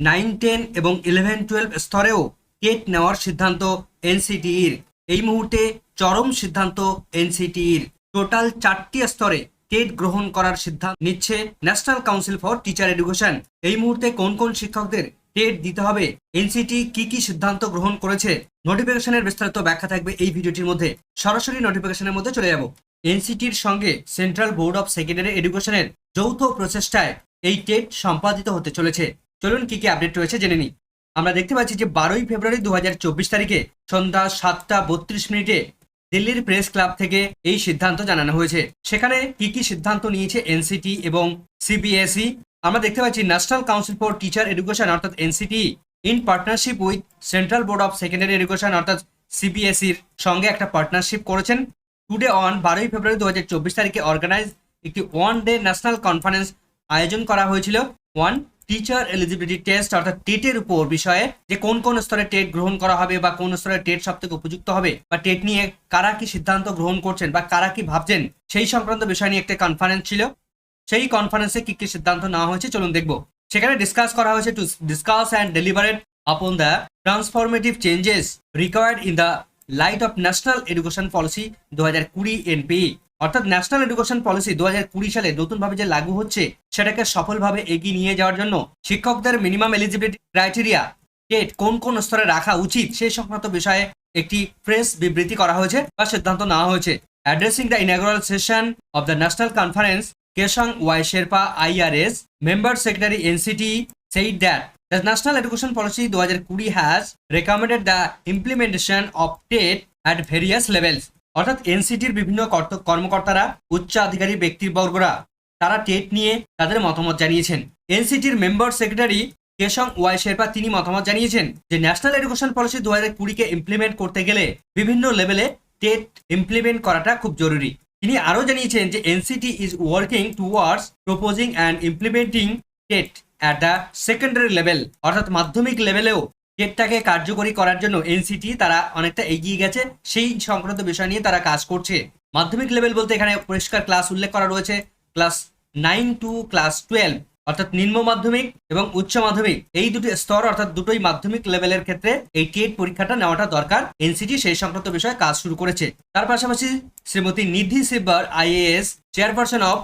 Nine, ten এবং eleven, twelve স্তরেও TET নেওয়ার সিদ্ধান্ত এনসিটিইর। এই মুহূর্তে চরম সিদ্ধান্ত এনসিটিইর। টোটাল চারটি স্তরে টেট গ্রহণ করার সিদ্ধান্ত নিচ্ছে national council for teacher education. এই মুহূর্তে কোন কোন শিক্ষকদের টেট দিতে হবে? এনসিটি কি কি সিদ্ধান্ত গ্রহণ করেছে? নোটিফিকেশনের বিস্তারিত ব্যাখ্যা থাকবে এই ভিডিওটির মধ্যে। সরাসরি নোটিফিকেশনের মধ্যে চলে যাব। এনসিটির সঙ্গে সেন্ট্রাল বোর্ড অফ সেকেন্ডারি এডুকেশনের যৌথ প্রচেষ্টায় এই টেট সম্পাদিত হতে চলেছে। চলুন কি কি আপডেট রয়েছে জেনে নিই। আমরা দেখতে পাচ্ছি যে বারোই ফেব্রুয়ারি দুহাজার চব্বিশ তারিখে সন্ধ্যা সাতটা বত্রিশ মিনিটে দিল্লির প্রেস ক্লাব থেকে এই সিদ্ধান্ত জানানো হয়েছে। সেখানে কি কি সিদ্ধান্ত নিয়েছে এনসিটি এবং সিবিএসই? আমরা দেখতে পাচ্ছি national council for teacher education অর্থাৎ NCTE in partnership with central board of secondary education অর্থাৎ সিবিএসইর সঙ্গে একটা পার্টনারশিপ করেছেন। টুডে অন বারোই ফেব্রুয়ারি দু হাজার চব্বিশ তারিখে অর্গানাইজ একটি ওয়ান ডে ন্যাশনাল কনফারেন্স আয়োজন করা হয়েছিল। ওয়ান টিচার এলিজিবিলিটি টেস্ট অর্থাৎ টেটের উপর বিষয়ে যে কোন কোন স্তরে টেট গ্রহণ করা হবে বা কোন স্তরে টেট সব থেকে উপযুক্ত হবে বা টেট নিয়ে কারা কি সিদ্ধান্ত গ্রহণ করছেন বা কারা কি ভাবছেন, সেই সংক্রান্ত বিষয় নিয়ে একটা কনফারেন্স ছিল। সেই কনফারেন্সে কি কি সিদ্ধান্ত নেওয়া হয়েছে চলুন দেখব। সেখানে ডিসকাস করা হয়েছে to discuss and deliberate upon the transformative changes required in the light of national education policy দু হাজার কুড়ি এনপি অর্থাৎ ন্যাশনাল এডুকেশন পলিসি দু হাজার কুড়ি সালে নতুনভাবে যে লাগু হচ্ছে, সেটাকে সফলভাবে এগিয়ে নিয়ে যাওয়ার জন্য শিক্ষকদের মিনিমাম এলিজিবিলিটি ক্রাইটেরিয়া টেট কোন কোন স্তরে রাখা উচিত সেই সংক্রান্ত বিষয়ে একটি প্রেস বিবৃতি করা হয়েছে বা সিদ্ধান্ত নেওয়া হয়েছে। Addressing the inaugural session of the national conference Keshang Y Sherpa IRS member secretary NCTE said that the National Education Policy 2020 has recommended the implementation of TET at various levels অর্থাৎ এনসিটির বিভিন্ন কর্ত- কর্মকর্তারা উচ্চ আধিকারিক ব্যক্তিবর্গরা, তারা টেট নিয়ে তাদের মতামত জানিয়েছেন। এনসিটির member secretary Keshang Y Sherpa তিনি মতামত জানিয়েছেন যে, ন্যাশনাল এডুকেশন পলিসি দু হাজার কুড়িকে ইমপ্লিমেন্ট করতে গেলে বিভিন্ন লেভেলে টেট ইমপ্লিমেন্ট করাটা খুব জরুরি। তিনি আরও জানিয়েছেন যে, NCTE is working towards proposing and implementing TET at the secondary level অর্থাৎ মাধ্যমিক লেভেলেও টেটটাকে কার্যকরী করার জন্য এনসিটি তারা অনেকটা এগিয়ে গেছে। সেই সংক্রান্ত বিষয় নিয়ে তারা কাজ করছে। মাধ্যমিক লেভেল বলতে এখানে পরিষ্কার ক্লাস উল্লেখ করা রয়েছে। Class nine to class twelve, অর্থাৎ নিম্ন মাধ্যমিক এবং উচ্চ মাধ্যমিক, এই দুটি স্তর, অর্থাৎ দুটোই মাধ্যমিক লেভেলের ক্ষেত্রে এই টেট পরীক্ষাটা নেওয়াটা দরকার। এনসিটি সেই সংক্রান্ত বিষয়ে কাজ শুরু করেছে। তার পাশাপাশি Shrimati Nidhi Chhibber IAS chairperson of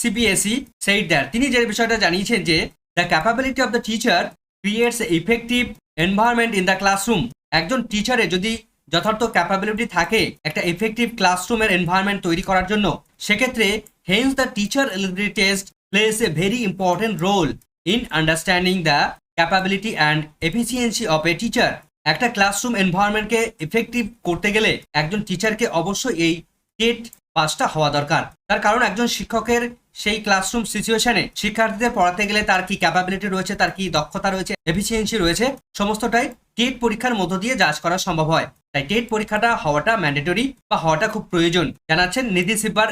CBSE said that তিনি যে বিষয়টা জানিয়েছেন যে the capability of the teacher creates effective environment in the classroom একজন টিচারে যদি যথার্থ ক্যাপাবিলিটি থাকে একটা এফেক্টিভ ক্লাসরুমের এনভায়রনমেন্ট তৈরি করার জন্য, সেক্ষেত্রে hence the teacher eligibility test place a very important role in understanding the capability and efficiency of a teacher একটা ক্লাসরুম এনভায়রনমেন্টকে এফেক্টিভ করতে গেলে একজন টিচারকে অবশ্যই এই টেট পাসটা হওয়া দরকার। তার কারণ একজন শিক্ষকের সেই ক্লাসরুম সিচুয়েশনে শিক্ষার্থীদের পড়াতে গেলে তার কি ক্যাপাবিলিটি রয়েছে, তার কি দক্ষতা রয়েছে এফিসিয়েন্সি রয়েছে, সমস্তটাই টেট পরীক্ষার মধ্য দিয়ে যাচ করা সম্ভব হয়। তাই টেট পরীক্ষাটা হওয়াটা ম্যান্ডেটরি বা হওয়াটা খুব প্রয়োজন, জানাচ্ছেন Nidhi Chhibber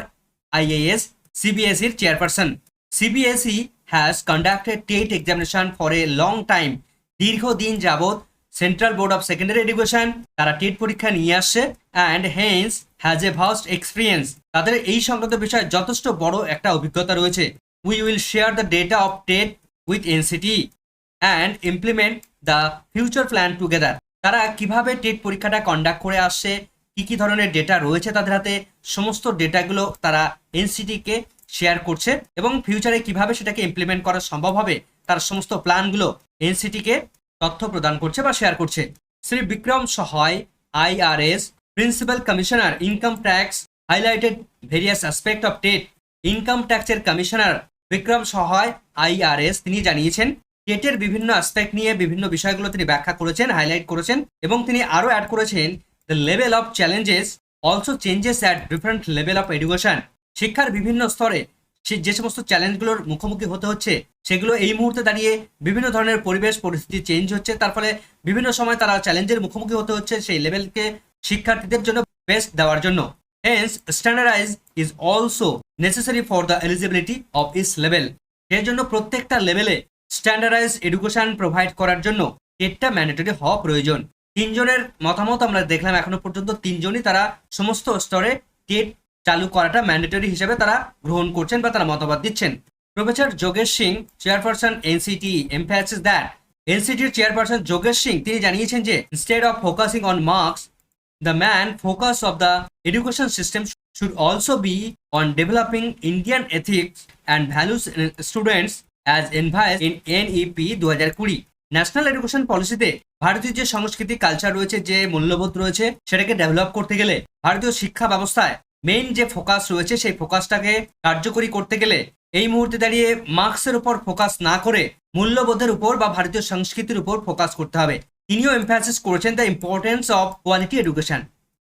IAS সিবিএসইর chairperson CBSE has conducted TET examination for a long time দীর্ঘদিন যাবৎ central board of secondary education তারা টেট পরীক্ষা নিয়ে আসছে and hence has a vast experience তাদের এই সংক্রান্ত বিষয়ে যথেষ্ট বড় একটা অভিজ্ঞতা রয়েছে। We will share the data of TET with NCTE and implement the future plan together তারা কীভাবে টেট পরীক্ষাটা কন্ডাক্ট করে আসছে, কি কি ধরনের ডেটা রয়েছে তাদের হাতে, সমস্ত ডেটাগুলো তারা এনসিটিকে শেয়ার করছে এবং ফিউচারে কীভাবে সেটাকে ইমপ্লিমেন্ট করা সম্ভব হবে, তার সমস্ত প্ল্যানগুলো এনসিটিকে তথ্য প্রদান করছে বা শেয়ার করছে। Shri Vikram Sahay IRS principal commissioner income tax highlighted various aspect of TET income ট্যাক্সের কমিশনার বিক্রম সহায় আইআরএস তিনি জানিয়েছেন টেটের বিভিন্ন অ্যাসপেক্ট নিয়ে বিভিন্ন বিষয়গুলো তিনি ব্যাখ্যা করেছেন হাইলাইট করেছেন এবং তিনি আরও অ্যাড করেছেন the level of challenges also changes at different level of education শিক্ষার বিভিন্ন স্তরে সে যে সমস্ত চ্যালেঞ্জগুলোর মুখোমুখি হতে হচ্ছে, সেগুলো এই মুহূর্তে দাঁড়িয়ে বিভিন্ন ধরনের পরিবেশ পরিস্থিতি চেঞ্জ হচ্ছে। তার ফলে বিভিন্ন সময় তারা চ্যালেঞ্জের মুখোমুখি হতে হচ্ছে সেই লেভেলকে শিক্ষার্থীদের জন্য বেস্ট দেওয়ার জন্য। Hence standardise is also necessary for the eligibility of is level এর জন্য প্রত্যেকটা লেভেলে স্ট্যান্ডার্ডাইজ এডুকেশন প্রোভাইড করার জন্য টেটটা ম্যান্ডেটরি হওয়া প্রয়োজন। তিনজনের মতামত আমরা দেখলাম এখনও পর্যন্ত। তিনজনই তারা সমস্ত স্তরে টেট চালু করাটা ম্যান্ডেটরি হিসেবে তারা গ্রহণ করছেন বা তারা মতামত দিচ্ছেন। Professor Yogesh Singh chairperson NCTE emphasis that এনসিটির chairperson Yogesh Singh, তিনি জানিয়েছেন যে instead of focusing on marks the main focus of the education system should should also be on developing Indian ethics and values in students as advised in NEP 2020 national education পলিসিতে ভারতীয় যে সংস্কৃতি culture রয়েছে, যে মূল্যবোধ রয়েছে, সেটাকে develop করতে গেলে ভারতীয় শিক্ষা ব্যবস্থায় মেইন যে ফোকাস রয়েছে, সেই ফোকাসটাকে কার্যকরী করতে গেলে এই মুহূর্তে দাঁড়িয়ে মার্কসের উপর ফোকাস না করে মূল্যবোধের উপর বা ভারতীয় সংস্কৃতির উপর ফোকাস করতে হবে। তিনিও এমফাসিস করেছেন the importance of quality education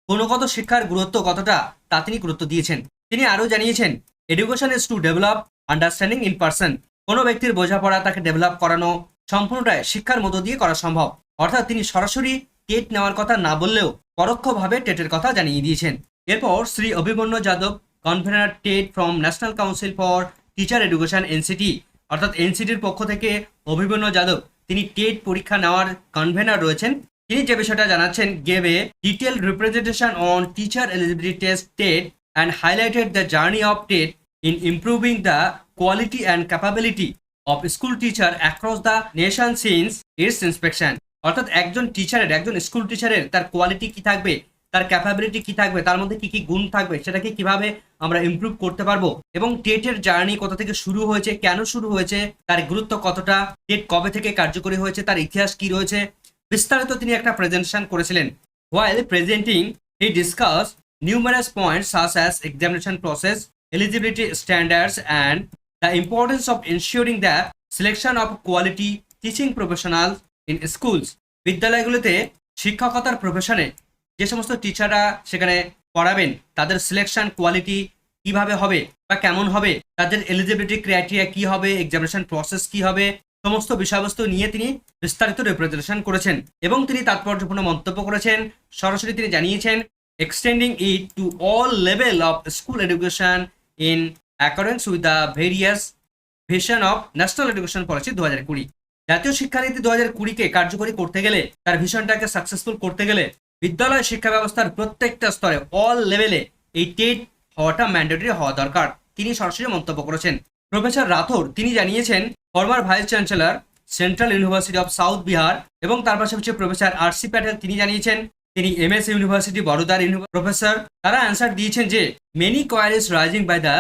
গুণগত শিক্ষার গুরুত্ব কতটা, তা তিনি গুরুত্ব দিয়েছেন। তিনি আরও জানিয়েছেন education is to develop understanding in person কোনো ব্যক্তির বোঝাপড়া তাকে ডেভেলপ করানো সম্পূর্ণটাই শিক্ষার মধ্য দিয়ে করা সম্ভব। অর্থাৎ তিনি সরাসরি টেট নেওয়ার কথা না বললেও পরোক্ষভাবে টেটের কথা জানিয়ে দিয়েছেন। এরপর Shri Abhimanyu Yadav convener TET from national council for teacher education NCTE অর্থাৎ এনসিটির পক্ষ থেকে অভিমন্যু যাদব, তিনি টেট পরীক্ষা নেওয়ার কনভেনার রয়েছেন। তিনি যে বিষয়টা জানাচ্ছেন a detail representation on teacher eligibility test TET and highlighted the journey of TET in improving the quality and capability of school teacher across the nation since its inspection অর্থাৎ একজন টিচারের একজন স্কুল টিচারের তার কোয়ালিটি কি থাকবে? তার capability কি থাকবে, তার মধ্যে কি কি গুণ থাকবে, সেটাকে কীভাবে আমরা ইম্প্রুভ করতে পারব এবং টেটের জার্নি কোথা থেকে শুরু হয়েছে, কেন শুরু হয়েছে, তার গুরুত্ব কতটা টেট কবে থেকে কার্যকরী হয়েছে, তার ইতিহাস কি রয়েছে, বিস্তারিত তিনি একটা প্রেজেন্টেশন করেছিলেন। While presenting he discuss numerous point such as examination process eligibility standards and the importance of ensuring the selection of quality teaching professional in schools বিদ্যালয়গুলোতে শিক্ষকতার প্রফেশনে যে সমস্ত টিচাররা সেখানে পড়াবেন, তাদের সিলেকশন কোয়ালিটি কীভাবে হবে বা কেমন হবে, তাদের এলিজিবিলিটি ক্রাইটেরিয়া কি হবে এক্সামিনেশন প্রসেস কি হবে, সমস্ত বিষয়বস্তু নিয়ে তিনি বিস্তারিত রিপ্রেজেন্টেশন করেছেন এবং তিনি তাৎপর্যপূর্ণ মন্তব্য করেছেন। সরাসরি তিনি জানিয়েছেন extending it to all level of school education in accordance with the various vision of national education policy দু হাজার কুড়ি জাতীয় শিক্ষানীতি দু হাজার কুড়িকে কার্যকরী করতে গেলে, তার ভিশনটাকে সাকসেসফুল করতে গেলে বিদ্যালয় শিক্ষা ব্যবস্থার প্রত্যেকটা স্তরে অল লেভেলে এই টেট হওয়াটা ম্যান্ডেটরি হওয়া দরকার। তিনি সরাসরি মন্তব্য করেছেন। প্রফেসর রাথোর, তিনি জানিয়েছেন former vice chancellor central university of south Bihar এবং তার পাশাপাশি প্রফেসর আর সি প্যাটেল তিনি জানিয়েছেন, তিনি এম এস ইউনিভার্সিটি বড়োদার প্রফেসর, তারা অ্যান্সার দিয়েছেন যে many queries rising by the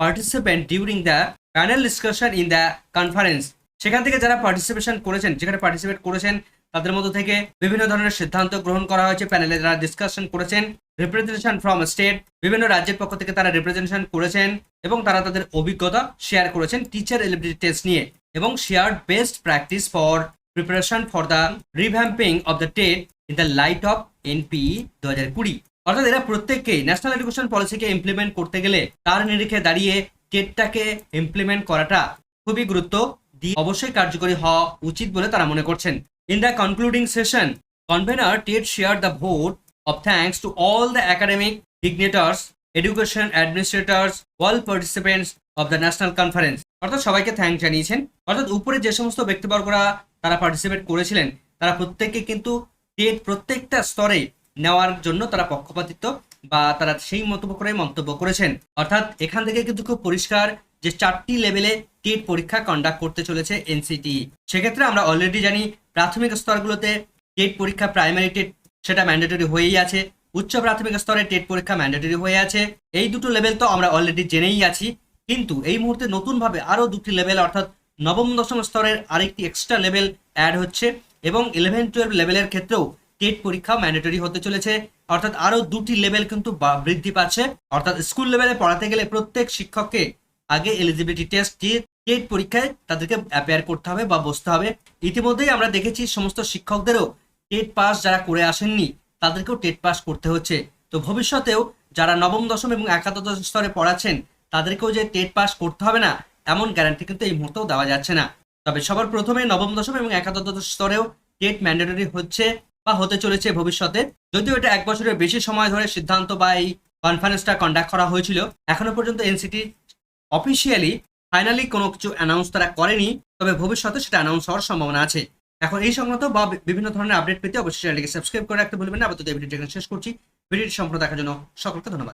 participant during the panel discussion in the conference সেখান থেকে যারা পার্টিসিপেশন করেছেন, যেখানে পার্টিসিপেট করেছেন তাদের মধ্য থেকে বিভিন্ন ধরনের সিদ্ধান্ত গ্রহণ করা হয়েছে। প্যানেলে যারা ডিসকাশন করেছেন। রিপ্রেজেন্টেশন ফ্রম স্টেট বিভিন্ন রাজ্যের পক্ষ থেকে তারা রিপ্রেজেন্টেশন করেছেন এবং তারা তাদের অভিজ্ঞতা শেয়ার করেছেন টিচার এলিবিলিটি টেস্ট নিয়ে এবং share best practice for preparation for the revamping of the TET in the light of NEP দু হাজার কুড়ি অর্থাৎ এরা প্রত্যেককেই ন্যাশনাল এডুকেশন পলিসিকে ইমপ্লিমেন্ট করতে গেলে তার নিরিখে দাঁড়িয়ে টেটটাকে ইমপ্লিমেন্ট করাটা খুবই গুরুত্ব দিয়ে অবশ্যই কার্যকরী হওয়া উচিত বলে তারা মনে করছেন। In the concluding session convener TET share the vote of thanks to all the academic dignitaries education administrators all participants of the national conference অর্থাৎ সবাইকে থ্যাঙ্ক জানিয়েছেন। অর্থাৎ উপরে যে সমস্ত ব্যক্তিবর্গরা তারা পার্টিসিপেট করেছিলেন, তারা প্রত্যেককে কিন্তু টেট প্রত্যেকটা স্তরে নেওয়ার জন্য তারা পক্ষপাতিত্ব বা তারা সেই মন্তব্য করে মন্তব্য করেছেন। অর্থাৎ এখান থেকে কিন্তু খুব পরিষ্কার যে চারটি লেভেলে টেট পরীক্ষা কন্ডাক্ট করতে চলেছে এনসিটি সেক্ষেত্রে আমরা অলরেডি জানি প্রাথমিক স্তরগুলোতে টেট পরীক্ষা প্রাইমারি টেট সেটা ম্যান্ডেটরি হয়েই আছে, উচ্চ প্রাথমিক স্তরে টেট পরীক্ষা ম্যান্ডেটরি হয়ে আছে। এই দুটো লেভেল তো আমরা অলরেডি জেনেই আছি। কিন্তু এই মুহূর্তে নতুনভাবে আরও দুটি লেভেল অর্থাৎ নবম, দশম স্তরের আরেকটি এক্সট্রা লেভেল অ্যাড হচ্ছে এবং ইলেভেন টুয়েলভ লেভেলের ক্ষেত্রেও টেট পরীক্ষা ম্যান্ডেটরি হতে চলেছে। অর্থাৎ আরও দুটি লেভেল কিন্তু বৃদ্ধি পাচ্ছে। অর্থাৎ স্কুল লেভেলে পড়াতে গেলে প্রত্যেক শিক্ষককে আগে এলিজিবিলিটি টেস্ট দিয়ে টেট পরীক্ষায় তাদেরকে অ্যাপেয়ার করতে হবে বা বসতে হবে। ইতিমধ্যেই আমরা দেখেছি সমস্ত শিক্ষকদেরও টেট পাস যারা করে আসেননি, তাদেরকেও টেট পাস করতে হচ্ছে। তো ভবিষ্যতেও যারা নবম, দশম এবং একাদশ স্তরে পড়াচ্ছেন, তাদেরকেও যে টেট পাস করতে হবে না, এমন গ্যারান্টি কিন্তু এই মুহূর্তেও দেওয়া যাচ্ছে না। তবে সবার প্রথমে নবম, দশম এবং একাদশ স্তরেও টেট ম্যান্ডেটরি হচ্ছে বা হতে চলেছে ভবিষ্যতে। যদিও এটা এক বছরের বেশি সময় ধরে সিদ্ধান্ত বা এই কনফারেন্সটা কন্ডাক্ট করা হয়েছিল, এখনও পর্যন্ত এনসিটি অফিসিয়ালি ফাইনালি কোনো কিছু অ্যানাউন্স তারা করেনি, তবে ভবিষ্যতে সেটা অ্যানাউন্স হওয়ার সম্ভাবনা আছে। এখন এই সংক্রান্ত বা বিভিন্ন ধরনের আপডেট পেতে অবশ্যই চ্যানেলটিকে সাবস্ক্রাইব করে রাখতে ভুলবেন না। আপাতত ভিডিওটি এখানে শেষ করছি। ভিডিওটি সম্পূর্ণ দেখার জন্য সকলকে ধন্যবাদ।